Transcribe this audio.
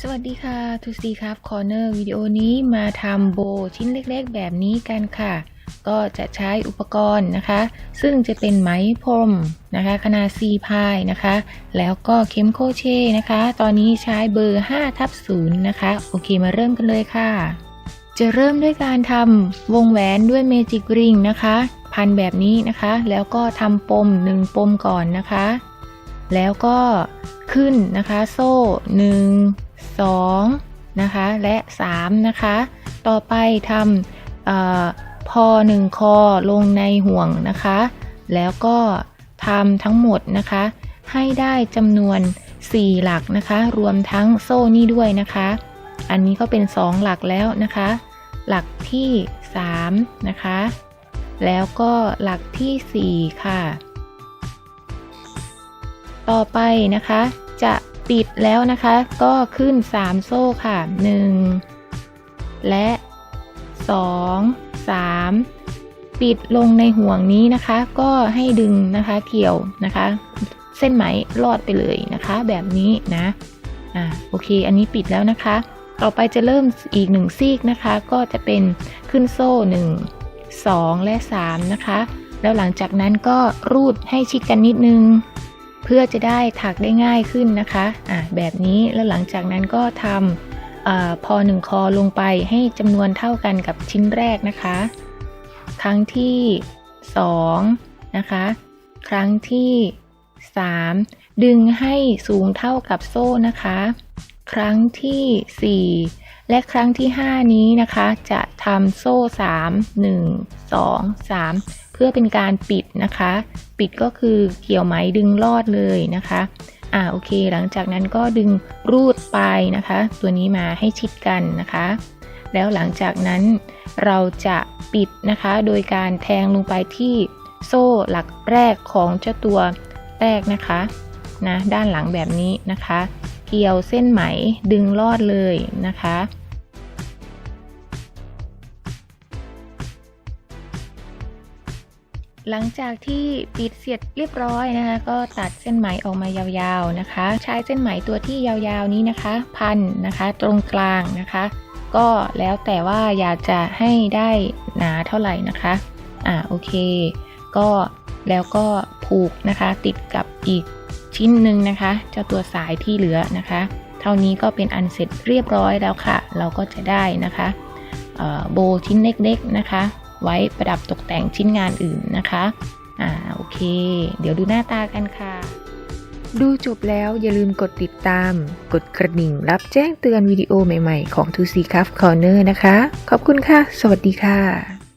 สวัสดีค่ะทูซีครับคอร์เนอร์วิดีโอนี้มาทำโบชิ้นเล็กๆ แบบนี้กันค่ะ ก็จะใช้อุปกรณ์นะคะ ซึ่งจะเป็นไหมพรมนะคะ ขนาด4พายนะคะ แล้วก็เข็มโคเช่นะคะ ตอนนี้ใช้เบอร์5ทับ0นะคะ โอเคมาเริ่มกันเลยค่ะ จะเริ่มด้วยการทำวงแหวนด้วยเมจิกริงนะคะ พันแบบนี้นะคะ แล้วก็ทำปม 1 ปมก่อนนะคะ แล้วก็ขึ้นนะคะ โซ่ 1 2 นะคะ และ 3 นะคะ ต่อไปทำออพอ 1 คอลงในห่วงนะคะ แล้วก็ทำทั้งหมดนะคะ ให้ได้จำนวน 4 หลักนะคะ รวมทั้งโซ่นี่ด้วยนะคะ อันนี้ก็เป็น 2 หลักแล้วนะคะ หลักที่ 3 นะคะ แล้วก็หลักที่ 4 ค่ะ ต่อไปนะคะ จะปิดแล้วนะคะ ก็ขึ้น 3 โซ่ค่ะ 1 และ 2 3 ปิดลงในห่วงนี้นะคะ ก็ให้ดึงนะคะเกี่ยวนะคะ เส้นไหมลอดไปเลยนะคะ แบบนี้นะอ่าโอเค อันนี้ปิดแล้วนะคะ ต่อไปจะเริ่มอีกหนึ่งซีกนะคะ ก็จะเป็นขึ้นโซ่1 2 และ 3 นะคะ แล้วหลังจากนั้นก็รูดให้ชิดกันนิดนึง เพื่อจะได้ถักได้ง่ายขึ้นนะคะอะแบบนี้แล้วหลังจากนั้นก็ทำอาพอหนึ่งคอลงไปให้จำนวนเท่ากันกับชิ้นแรกนะคะ ครั้งที่2นะคะ ครั้งที่ 3 ดึงให้สูงเท่ากับโซ่นะคะ ครั้งที่ 4 และครั้งที่ 5 นี้นะคะ จะทำโซ่ 3 1 2 3 เพื่อเป็นการปิดนะคะ ปิดก็คือเกี่ยวไหมดึงลอดเลยนะคะอ่าโอเค หลังจากนั้นก็ดึงรูดไปนะคะ ตัวนี้มาให้ชิดกันนะคะ แล้วหลังจากนั้นเราจะปิดนะคะ โดยการแทงลงไปที่โซ่หลักแรกของเจ้าตัวแรกนะคะนะด้านหลังแบบนี้นะคะ เกี่ยวเส้นไหมดึงลอดเลยนะคะ หลังจากที่ปิดเสร็จเรียบร้อยนะคะ ก็ตัดเส้นไหมออกมายาวๆนะคะ ใช้เส้นไหมตัวที่ยาวๆนี้นะคะ พันนะคะ ตรงกลางนะคะ ก็แล้วแต่ว่าอยากจะให้ได้หนาเท่าไหร่นะคะอ่าโอเค ก็แล้วก็ผูกนะคะติดกับอีก ชิ้นหนึ่งนะคะ เจ้าตัวสายที่เหลือนะคะ เท่านี้ก็เป็นอันเสร็จเรียบร้อยแล้วค่ะ เราก็จะได้นะคะโบชิ้นเล็กๆนะคะ ไว้ประดับตกแต่งชิ้นงานอื่นนะคะอ่าโอเค เดี๋ยวดูหน้าตากันค่ะ ดูจบแล้วอย่าลืมกดติดตาม กดกระดิ่ง รับแจ้งเตือนวิดีโอใหม่ๆ ของ 2C c u f Corner นะคะ ขอบคุณค่ะ สวัสดีค่ะ